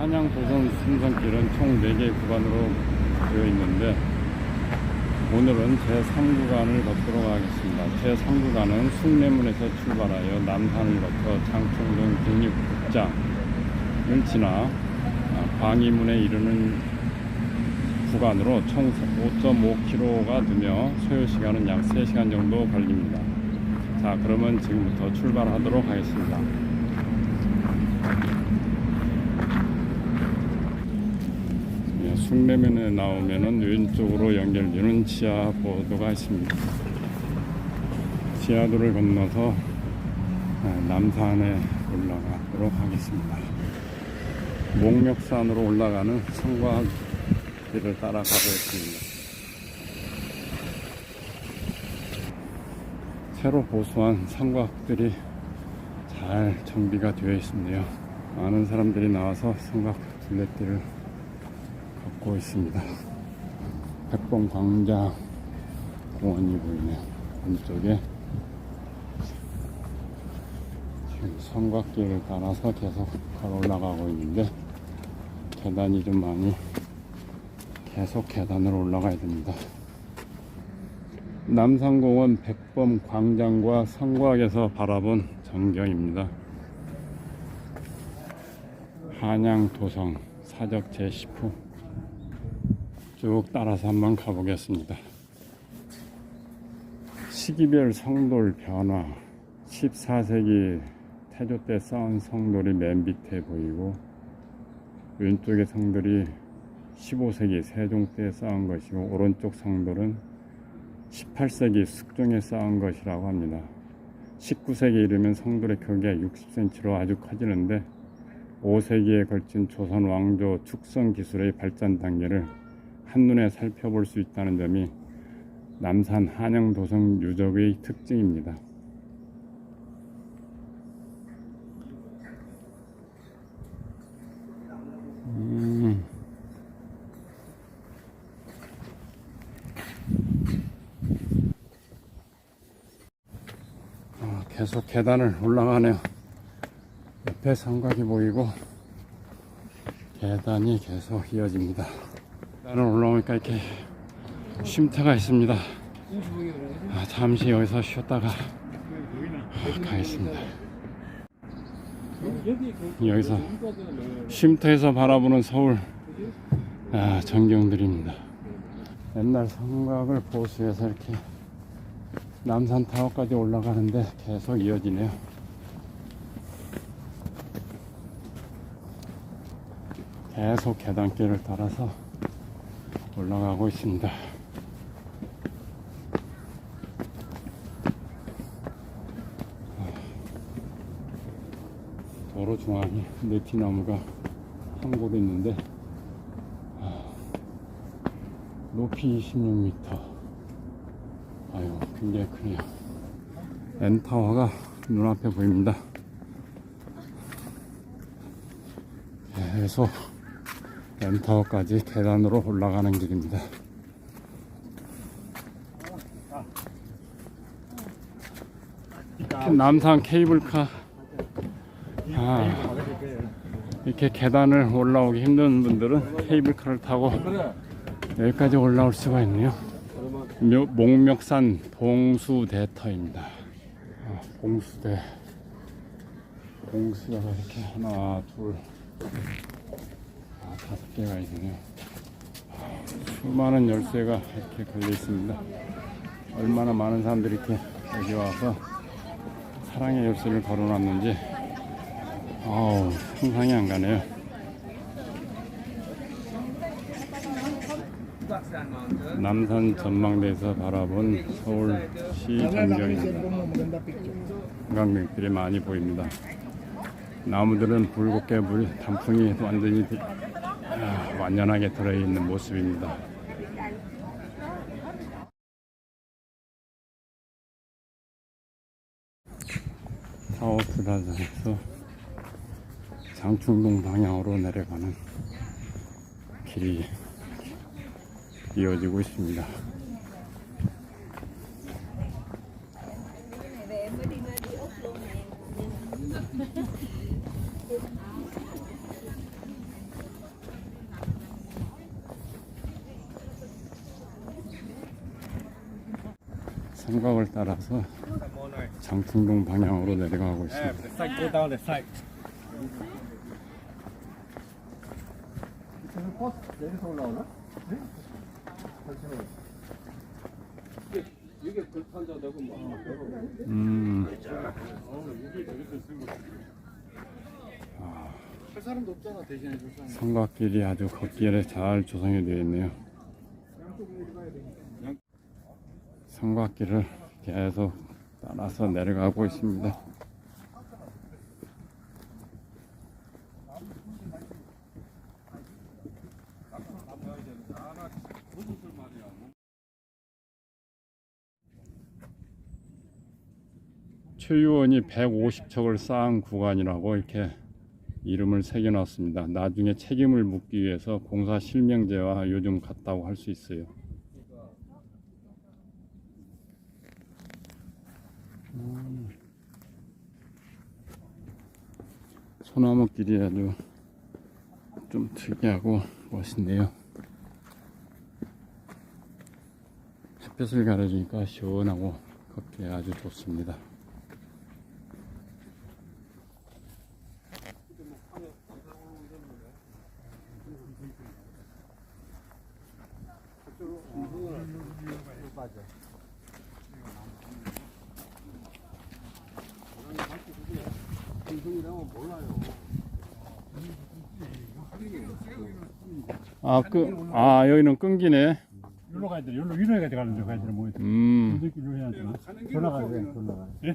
한양 도선 순선길은 총 4개의 구간으로 되어 있는데 오늘은 제3구간을 걷도록 하겠습니다. 제3구간은 숭례문에서 출발하여 남산을 거쳐 장충동 국립극장을 지나 아, 광희문에 이르는 구간으로 총 5.5km가 되며 소요 시간은 약 3시간 정도 걸립니다. 자, 그러면 지금부터 출발하도록 하겠습니다. 예, 숭례면에 나오면은 왼쪽으로 연결되는 지하보도가 있습니다. 지하도를 건너서 아, 남산에 올라가도록 하겠습니다. 목멱산으로 올라가는 성곽길을 따라 가고 있습니다. 새로 보수한 성곽들이 잘 정비가 되어 있습니다. 많은 사람들이 나와서 성곽 둘레길을 걷고 있습니다. 백봉 광장 공원이 보이네요. 왼쪽에 지금 성곽길을 따라서 계속 걸어 올라가고 있는데 계단이 좀 많이 계속 계단으로 올라가야 됩니다. 남산공원 백범 광장과 성곽에서 바라본 전경입니다. 한양 도성 사적 제10호 쭉 따라서 한번 가보겠습니다. 시기별 성돌 변화 14세기 태조 때 쌓은 성돌이 맨 밑에 보이고 왼쪽의 성돌이 15세기 세종 때 쌓은 것이고 오른쪽 성돌은 18세기 숙종에 쌓은 것이라고 합니다. 19세기에 이르면 성돌의 크기가 60cm로 아주 커지는데 5세기에 걸친 조선 왕조 축성 기술의 발전 단계를 한눈에 살펴볼 수 있다는 점이 남산 한양 도성 유적의 특징입니다. 음. 아, 계속 계단을 올라가네요. 옆에 성곽이 보이고 계단이 계속 이어집니다. 계단을 올라오니까 이렇게 쉼터가 있습니다. 아, 잠시 여기서 쉬었다가 아, 가겠습니다. 여기서 쉼터에서 바라보는 서울 아, 전경들입니다. 옛날 성곽을 보수해서 이렇게 남산 타워까지 올라가는데 계속 이어지네요. 계속 계단길을 따라서 올라가고 있습니다. 도로 중앙에 네티나무가 한 그루 있는데 아, 높이 26m 아유 굉장히 크네요. 엔타워가 눈앞에 보입니다. 계속 엔타워까지 계단으로 올라가는 길입니다 남산 케이블카 아, 이렇게 계단을 올라오기 힘든 분들은 케이블카를 타고 여기까지 올라올 수가 있네요. 묘- 목멱산 봉수대터입니다. 아, 봉수대. 봉수가 이렇게 하나, 둘, 아, 다섯 개가 있네요. 아, 수많은 열쇠가 이렇게 걸려 있습니다. 얼마나 많은 사람들이 이렇게 여기 와서 사랑의 열쇠를 걸어놨는지 아우 상상이 안 가네요. 남산 전망대에서 바라본 서울시 전경입니다. 관광객들이 많이 보입니다. 나무들은 붉게 물 단풍이 완전히 아, 완연하게 들어있는 모습입니다. 사업 플라자에서 장충동 방향으로 내려가는 길이 이어지고 있습니다. 성곽을 따라서 장충동 방향으로 내려가고 있습니다. 버스 내려서 올라오나? 네? 이게 불판자 되고 뭐. 음, 사람. 성곽길이 아주 걷기에 잘 조성이 되어 있네요. 성곽길을 계속 따라서 내려가고 있습니다. 최유원이 150척을 쌓은 구간이라고 이렇게 이름을 새겨놨습니다. 나중에 책임을 묻기 위해서 공사 실명제와 요즘 같다고 할 수 있어요. 소나무 길이 아주 좀 특이하고 멋있네요. 햇볕을 가려주니까 시원하고 걷기 아주 좋습니다. 아, 끄, 아, 여기는 끈기네. 여기로 가야 돼. 여기로 위로 해야 가는 데 가야 되는 뭐예요? 음, 해야 되나? 돌아가야 돼. 돌아가. 예?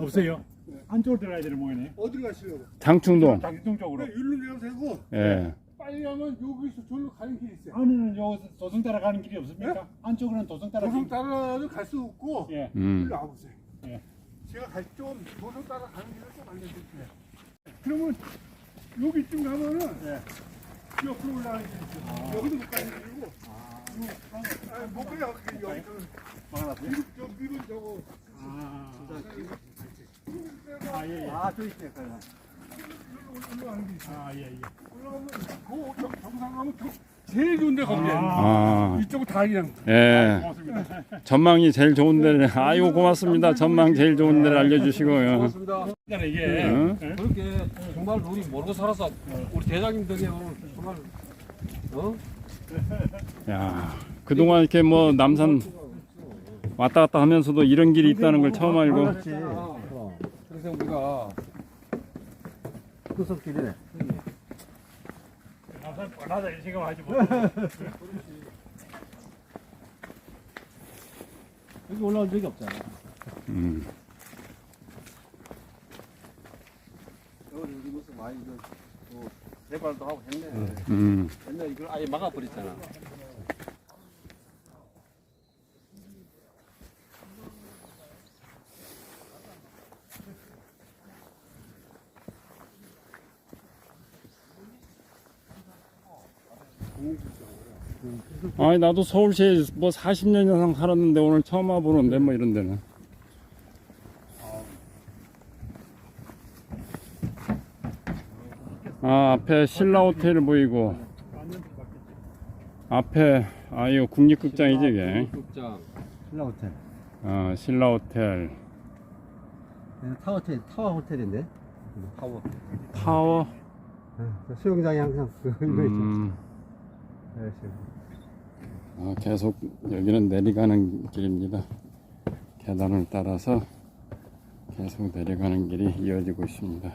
없어요. 안쪽으로 들어가야 되는 뭐이네. 어디로 가시려고? 장충동. 장동 쪽으로. 일로 내려서 되고 예. 빨리 가면 여기서 저기로 가는 길이 있어요. 안에는 요 도성 따라 가는 길이 없습니까? 안쪽으로는 도성 따라 도성 길. 따라도 갈 수 없고 예. 음, 일로 와보세요. 예. 제가 갈 좀 도성 따라 가는 길을 좀 알려드릴게요. 그러면 여기쯤 가면은 예. 옆으로 올라가는 길이 있어요. 여기도 못 가는 길이고. 아, 못 가요. 그 여기서는 막아놨어요? 저 미국 저거 아. 아, 예, 예. 아, 저 있어요. 올라가는 게 있어요. 아, 예, 예. 올라가면 그 정- 정상 가면 저- 제일 좋은 데 거기에. 아, 이쪽은 다 그냥 예. 고맙습니다. 전망이 제일 좋은 데를, 아이고, 고맙습니다. 전망 제일 좋은 데를 알려주시고요. 고맙습니다. 그러니까 이게 응? 예? 그렇게 정말 우리 모르고 살아서 우리 대장님 덕에 오늘 정말 어? 야, 그동안 이렇게 뭐 남산 왔다 갔다 하면서도 이런 길이 있다는 걸 처음 알고. 어. 그래서 우리가 구석길이네. 남산 뻔하다 이 생각하지 못. 여기 올라온 적이 없잖아. 음, 여기 우리 무슨 많이 그 뭐, 하고 했네. 음. 옛날 이걸 아예 막아버렸잖아. 아니, 나도 서울시에 뭐 40년 이상 살았는데 오늘 처음 와보는데 뭐 이런 데는. 아, 앞에 신라 호텔 보이고, 앞에, 아, 이거 국립극장이지, 이게. 국장. 신라 호텔. 아, 신라 호텔. 타워 호텔, 타워 호텔인데. 타워. 타워. 저 수영장이 항상 그 이거 있죠. 음, 네, 아, 계속 여기는 내려가는 길입니다. 계단을 따라서 계속 내려가는 길이 이어지고 있습니다.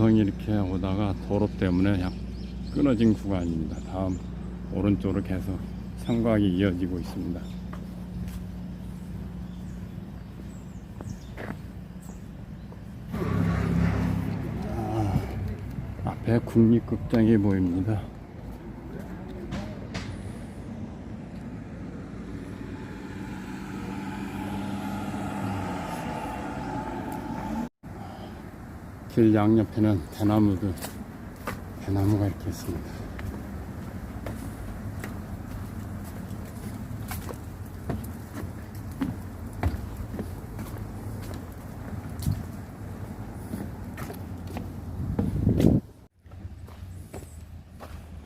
도성이 이렇게 오다가 도로 때문에 약 끊어진 구간입니다. 다음 오른쪽으로 계속 성곽이 이어지고 있습니다. 아, 앞에 국립극장이 보입니다. 길 양옆에는 대나무들, 대나무가 이렇게 있습니다.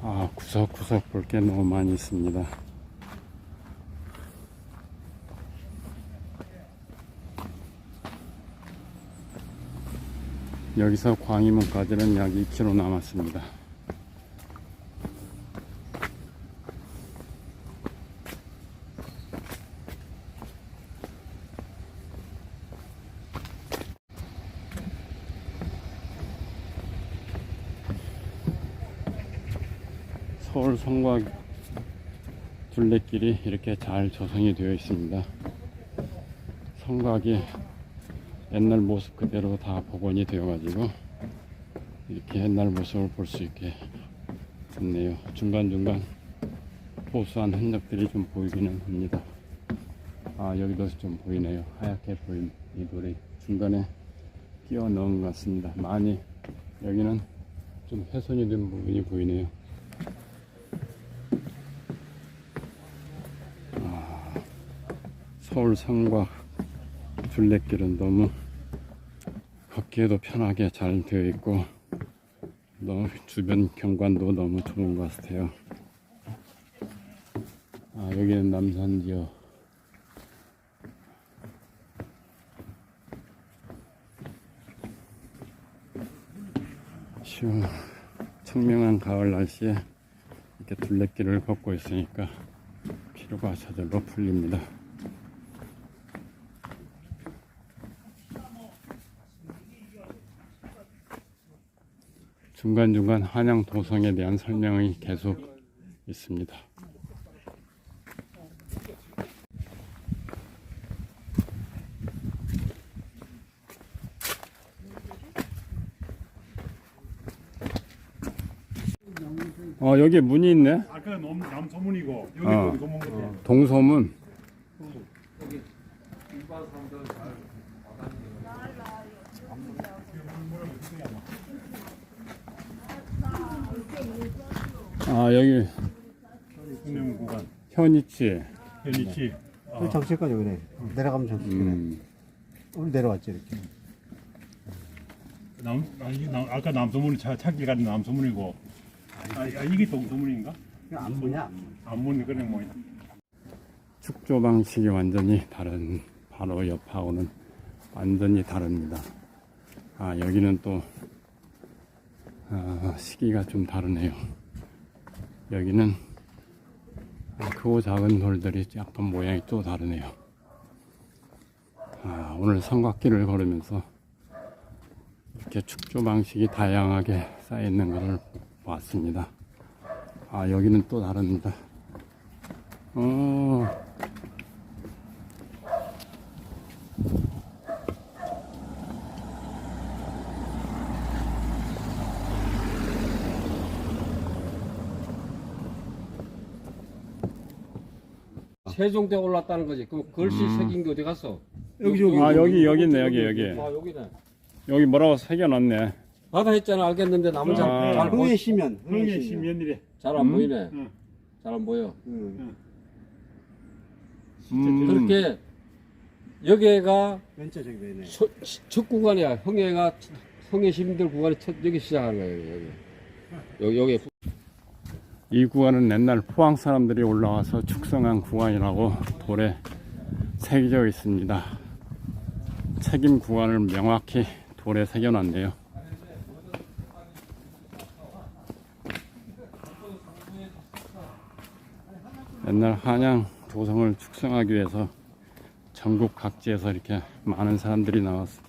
아, 구석구석 볼 게 너무 많이 있습니다. 여기서 광희문까지는 약 2km 남았습니다. 서울 성곽 둘레길이 이렇게 잘 조성이 되어 있습니다. 성곽이 옛날 모습 그대로 다 복원이 되어 가지고 이렇게 옛날 모습을 볼 수 있게 됐네요. 중간중간 보수한 흔적들이 좀 보이기는 합니다. 아 여기도 좀 보이네요. 하얗게 보인 이 돌이 중간에 끼워 넣은 것 같습니다. 많이 여기는 좀 훼손이 된 부분이 보이네요. 서울 성곽 둘레길은 너무 걷기에도 편하게 잘 되어 있고 너무 주변 경관도 너무 좋은 것 같아요. 아 여기는 남산지역 시원 청명한 가을 날씨에 이렇게 둘레길을 걷고 있으니까 피로가 저절로 풀립니다. 중간중간 한양 도성에 대한 설명이 계속 있습니다. 어 여기 문이 있네. 아까 남, 남소문이고 여기 어. 동소문 아. 아 여기 국내문 구간. 현이치. 현이치. 그 정치까지 그래. 내려가면 정치. 음. 오늘 내려왔지 이렇게. 남, 아, 이 남, 아까 남소문이 차, 찾기 가는 남소문이고. 아, 아 이게 동소문인가? 안 보냐. 안문 그냥 뭐. 축조 방식이 완전히 다른 바로 옆하고는 완전히 다릅니다. 아 여기는 또 아, 시기가 좀 다르네요. 여기는 아, 크고 작은 돌들이 약간 모양이 또 다르네요. 아, 오늘 성곽길을 걸으면서 이렇게 축조 방식이 다양하게 쌓여 있는 것을 봤습니다. 아 여기는 또 다릅니다. 어. 세종대 올랐다는 거지. 그 글씨 새긴 게 어디 갔어? 여기, 여기. 아 여기 여기 있네 여기 여기 아 여기네. 여기 뭐라고 새겨놨네. 바다 했잖아 알겠는데 남은 아. 잘잘 흥의 시면. 흥의 시면 이래. 잘안 음? 보이네. 응. 잘안 보여. 응. 음, 그렇게 여기가 왼쪽 저기 보이네. 첫, 첫 구간이야. 형해가 형해 시민들 구간이 첫 여기 시작하는 거예요. 여기 여기 여기 이 구간은 옛날 포항 사람들이 올라와서 축성한 구간이라고 돌에 새겨져 있습니다. 책임 구간을 명확히 돌에 새겨놨네요. 옛날 한양 도성을 축성하기 위해서 전국 각지에서 이렇게 많은 사람들이 나와서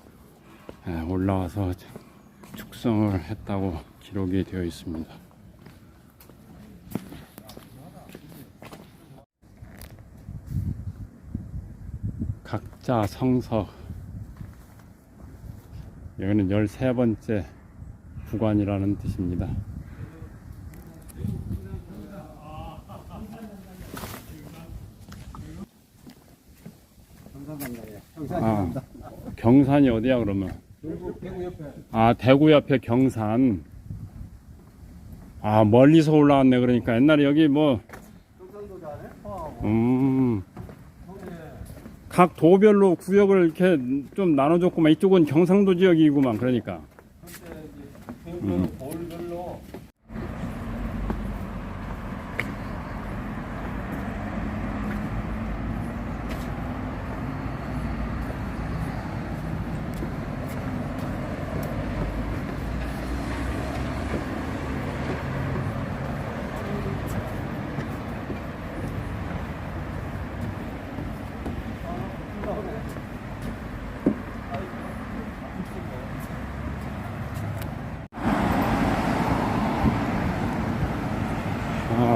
예, 올라와서 축성을 했다고 기록이 되어 있습니다. 각 자 성서 여기는 13번째 구간이라는 뜻입니다. 아, 경산이 어디야 그러면? 아 대구 옆에 경산. 아 멀리서 올라왔네 그러니까 옛날에 여기 뭐. 음. 각 도별로 구역을 이렇게 좀 나눠줬구만 이쪽은 경상도 지역이구만 그러니까. 음.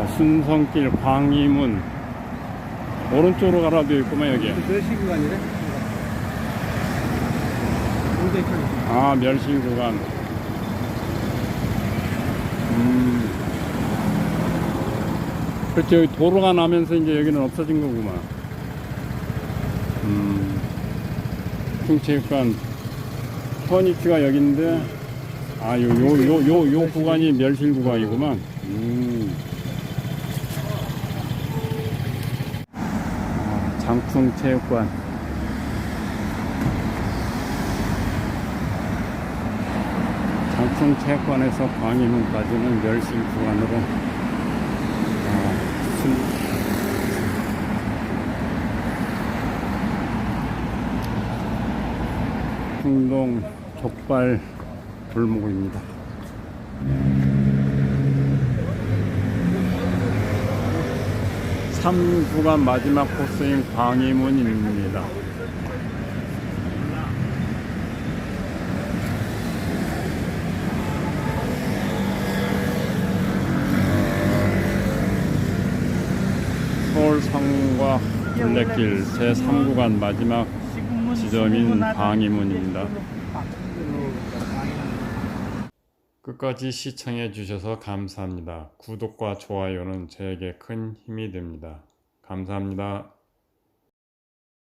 순성길 광희문. 오른쪽으로 가라 되어 있구만 여기. 몇시 구간이래? 공대편 아 멸신 구간. 음. 그렇죠. 여기 도로가 나면서 이제 여기는 없어진 거구만. 음. 풍체육관. 터니치가 여기인데 아 요 요 요 요 요 구간이 멸실 구간이구만. 음. 장풍체육관 장풍체육관에서 광희문까지는 멸실 구간으로 아, 순- 풍동 족발 골목입니다. 삼구간 마지막 코스인 광희문입니다. 서울 상무과 둘레길 제3구간 마지막 지점인 광희문입니다. 끝까지 시청해 주셔서 감사합니다. 구독과 좋아요는 저에게 큰 힘이 됩니다. 감사합니다.